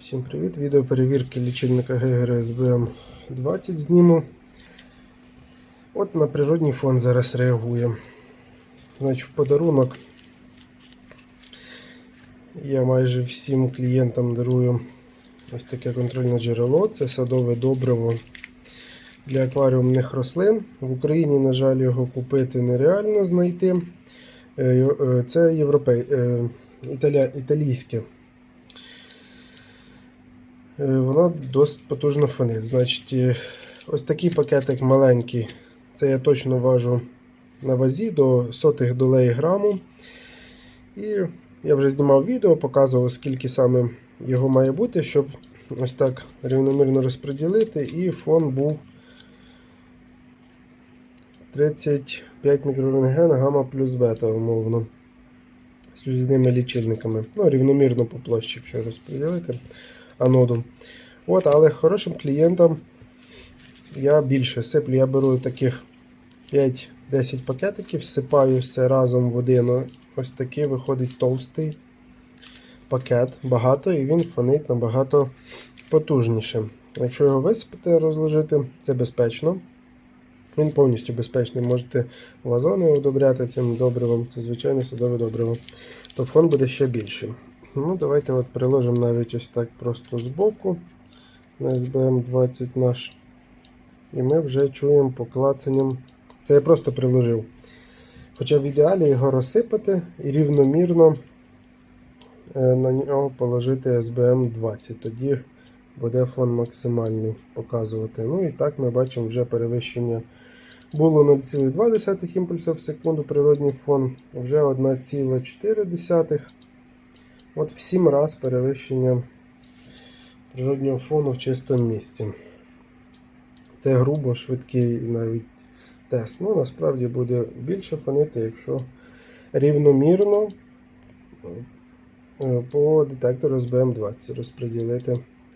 Всім привіт! Відео перевірки лічильника ГГРСБМ 20 зніму. От на природній фон зараз реагує. Значить, в подарунок я майже всім клієнтам дарую ось таке контрольне джерело. Це садове добриво для акваріумних рослин. В Україні, на жаль, його купити нереально знайти. Е, е, Це європей... е, італійське. Е, Воно досить потужно фонить. Значить, е, ось такий пакетик маленький. Це я точно важу на вазі до сотих долей граму. І я вже знімав відео, показував, скільки саме його має бути, щоб ось так рівномірно розподілити. І фон був 35 мікрорентген гамма плюс бета, умовно. З людяними лічильниками. Ну, рівномірно по площі, якщо розподілити аноду. От, але хорошим клієнтам я більше сиплю. Я беру таких 5-10 пакетиків, всипаю все разом в один. Ось такий виходить товстий пакет. Багато і він фонить набагато потужніше. Якщо його висипати, розложити, це безпечно. Він повністю безпечний. Можете вазони одобряти цим добривом, це звичайне садове добриво. То фон буде ще більший. Ну, Давайте от приложимо навіть ось так просто збоку на SBM20 наш. І ми вже чуємо поклацанням. Це я просто приложив. Хоча в ідеалі його розсипати і рівномірно е, на нього положити SBM20. Тоді буде фон максимальний показувати. Ну і так ми бачимо вже перевищення. Було 0,2 імпульса в секунду природній фон, вже 1,4. От в 7 раз перевищення природнього фону в чистому місці. Це грубо швидкий навіть тест. Ну, насправді буде більше фонити, якщо рівномірно е, по детектору SBM20 розподілити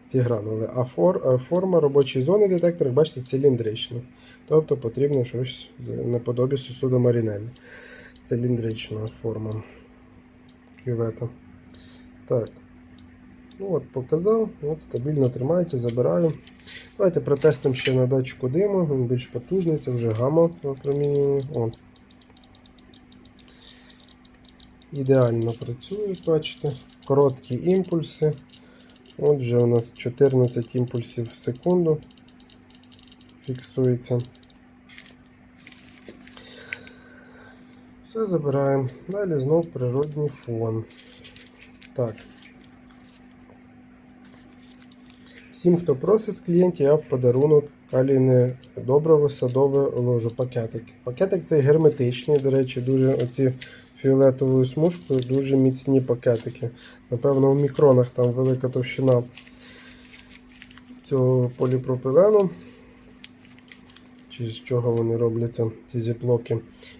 ці гранули. А фор, форма робочої зони детектора, як бачите, циліндрична. Тобто потрібно щось з- наподобі сосуду Марінелі. Циліндрична форма кювета. Так. Ну от Показав, от стабільно тримається, забираю. Давайте протестимо ще на датчику диму, він більш потужний, це вже гамма випромінювання. От. Ідеально працює, бачите. Короткі імпульси. От вже у нас 14 імпульсів в секунду. Фіксується. Все забираємо. Далі знов природний фон. Так. Всім, хто просить з клієнтів, я в подарунок калійне добриво садове ложу пакетик. Пакетик цей герметичний, до речі, дуже оці фіолетовою смужкою, дуже міцні пакетики. Напевно, в мікронах там велика товщина цього поліпропилену. З чого вони робляться, ці зіплоки.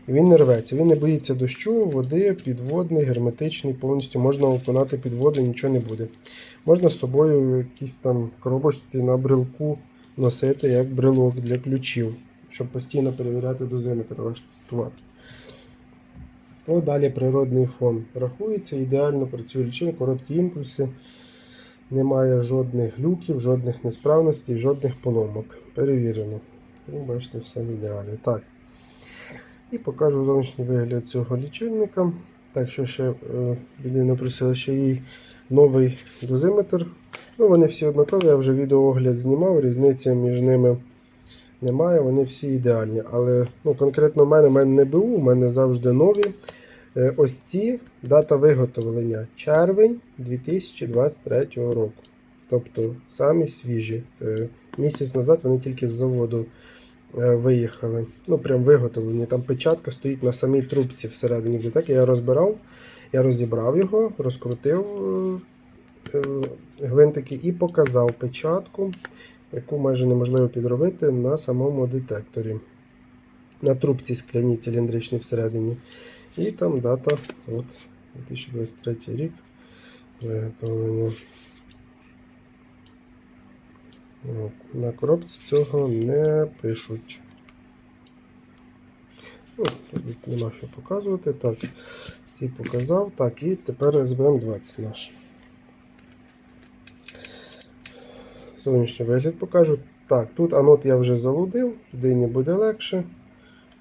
І він не рветься, він не боїться дощу, води, підводний, герметичний, повністю можна окунати під воду, нічого не буде. Можна з собою якісь там коробочці на брелку носити як брелок для ключів, щоб постійно перевіряти дозиметр ваш товар. О, далі природний фон. Рахується, ідеально працює лічильник, короткі імпульси. Немає жодних глюків, жодних несправностей, жодних поломок. Перевірено. Ну, бачите, все в ідеалі. Так. І покажу зовнішній вигляд цього лічильника. Так, що ще е, людина просила, ще їй новий дозиметр. Ну, вони всі однакові, я вже відеоогляд знімав, різниці між ними немає, вони всі ідеальні. Але ну, конкретно в мене, в мене не БУ, у мене завжди нові. Е, Ось ці дата виготовлення червень 2023 року. Тобто самі свіжі. Це місяць назад вони тільки з заводу е, виїхали. Ну, прям виготовлені. Там печатка стоїть на самій трубці всередині. Так я розбирав, я розібрав його, розкрутив е, е, гвинтики і показав печатку, яку майже неможливо підробити на самому детекторі. На трубці скляній циліндричній всередині. І там дата от, 2023 рік виготовлення. На коробці цього не пишуть. Ну, тут нема що показувати. Так, ці показав. Так, і тепер SBM 20 наш. зовнішній вигляд покажу. Так, тут анод я вже залудив, туди не буде легше.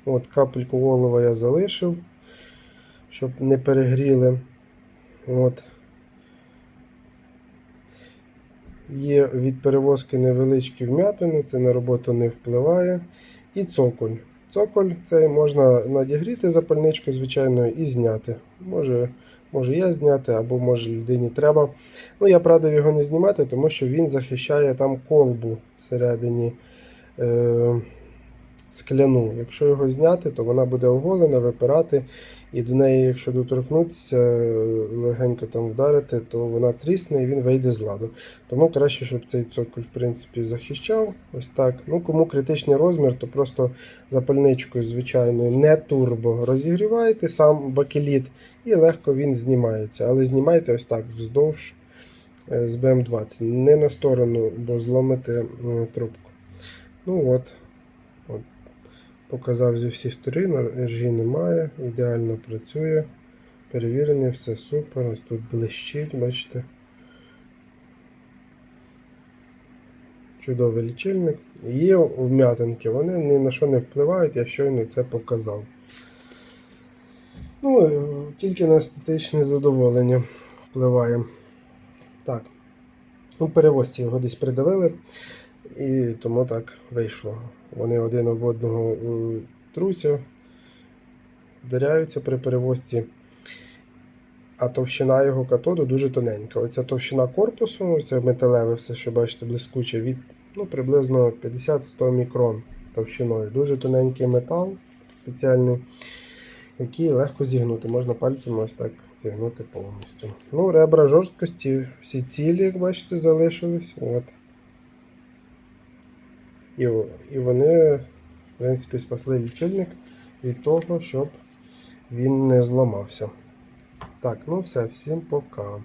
От капельку олова я залишив, щоб не перегріли. От. Є від перевозки невеличкі вм'ятини, це на роботу не впливає. І цоколь. Цоколь цей можна надігріти запальничку, звичайно, і зняти. Може, може я зняти, або може людині треба. Ну, я б радив його не знімати, тому що він захищає там колбу всередині е, скляну. Якщо його зняти, то вона буде оголена, випирати. І до неї, якщо доторкнутися, е, легенько там вдарити, то вона трісне і він вийде з ладу. Тому краще, щоб цей цоколь в принципі, захищав. Ось так. Ну, кому критичний розмір, то просто запальничкою звичайною не турбо розігріваєте сам бакеліт і легко він знімається. Але знімайте ось так вздовж е, з БМ20. Не на сторону, бо зломите трубку. Ну от. Показав зі всіх сторін, ржі немає, ідеально працює. Перевірений, все супер. Ось тут блищить, бачите. Чудовий лічильник. Є вм'ятинки, вони ні на що не впливають, я щойно це показав. Ну, е, тільки на естетичне задоволення впливає. Так. У перевозці його десь придавили, і тому так вийшло. Вони один об одного труться, вдаряються при перевозці. А товщина його катоду дуже тоненька. Оця товщина корпусу, це металеве, все, що бачите, блискуче, від ну, приблизно 50-100 мікрон товщиною. Дуже тоненький метал спеціальний, який легко зігнути. Можна пальцем ось так зігнути повністю. Ну, ребра жорсткості, всі цілі, як бачите, залишились. От. І, і вони, в принципі, спасли лічильник від того, щоб він не зламався. Так, ну все, всім пока.